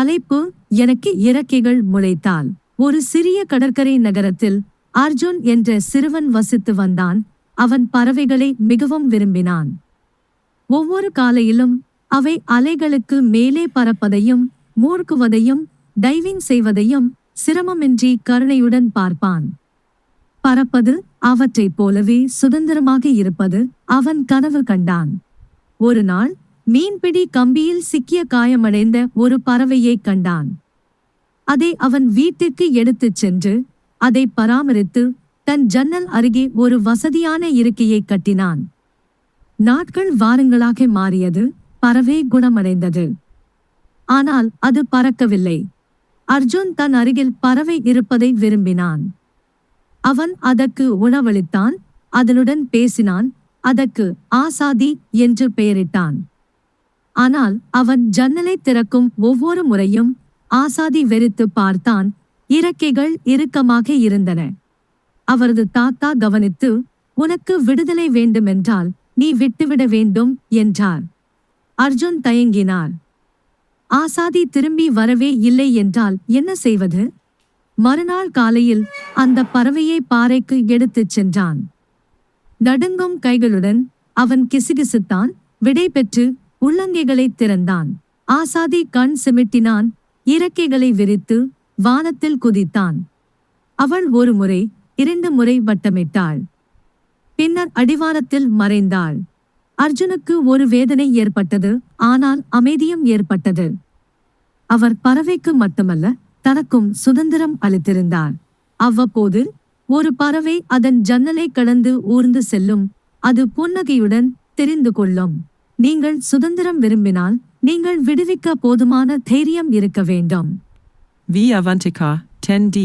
தலைப்பு எனக்கு இறக்கைகள் முளைத்தால் ஒரு சிறிய கடற்கரை நகரத்தில் அர்ஜுன் என்ற சிறுவன் வசித்து வந்தான். அவன் பறவைகளை மிகவும் விரும்பினான். ஒவ்வொரு காலையிலும் அவை அலைகளுக்கு மேலே பறப்பதையும் மூழ்குவதையும் டைவிங் செய்வதையும் சிரமமின்றி கருணையுடன் பார்ப்பான். பறப்பது அவற்றைப் போலவே சுதந்திரமாக இருப்பது அவன் கனவு கண்டான். ஒரு நாள் மீன்பிடி கம்பியில் சிக்கிய காயமடைந்த ஒரு பறவையைக் கண்டான். அதை அவன் வீட்டிற்கு எடுத்துச் சென்று அதை பராமரித்து தன் ஜன்னல் அருகே ஒரு வசதியான இருக்கையை கட்டினான். நாட்கள் வாரங்களாக மாறியது பறவை குணமடைந்தது. ஆனால் அது பறக்கவில்லை. அர்ஜுன் தன் அருகில் பறவை இருப்பதை விரும்பினான். அவன் அதற்கு உணவளித்தான் அதனுடன் பேசினான் அதற்கு ஆசாதி என்று பெயரிட்டான். ஆனால் அவன் ஜன்னலை திறக்கும் ஒவ்வொரு முறையும் ஆசாதி வெறித்து பார்த்தான் இறக்கைகள் இறுக்கமாக இருந்தன. அவரது தாத்தா கவனித்து உனக்கு விடுதலை வேண்டுமென்றால் நீ விட்டுவிட வேண்டும் என்றார். அர்ஜுன் தயங்கினார். ஆசாதி திரும்பி வரவே இல்லை என்றால் என்ன செய்வது? மறுநாள் காலையில் அந்த பறவையை பாறைக்கு எடுத்துச் சென்றான். நடுங்கும் கைகளுடன் அவன் கிசுகிசுத்தான் விடை பெற்று உள்ளங்கைகளை திறந்தான். ஆசாதி கண் சிமிட்டினான். இறக்கைகளை விரித்து வானத்தில் குதித்தான். அவள் ஒரு முறை இரண்டு முறை வட்டமிட்டாள். பின்னர் அடிவாரத்தில் மறைந்தாள். அர்ஜுனுக்கு ஒரு வேதனை ஏற்பட்டது. ஆனால் அமைதியும் ஏற்பட்டது. அவர் பறவைக்கு மட்டுமல்ல தனக்கும் சுதந்திரம் அளித்திருந்தார். அவ்வப்போது ஒரு பறவை அதன் ஜன்னலை கடந்து ஊர்ந்து செல்லும். அது புன்னகையுடன் தெரிந்து கொள்ளும். நீங்கள் சுதந்திரம் விரும்பினால் நீங்கள் விடுவிக்க போதுமான தைரியம் இருக்க வேண்டும் Wie Avantika, 10D.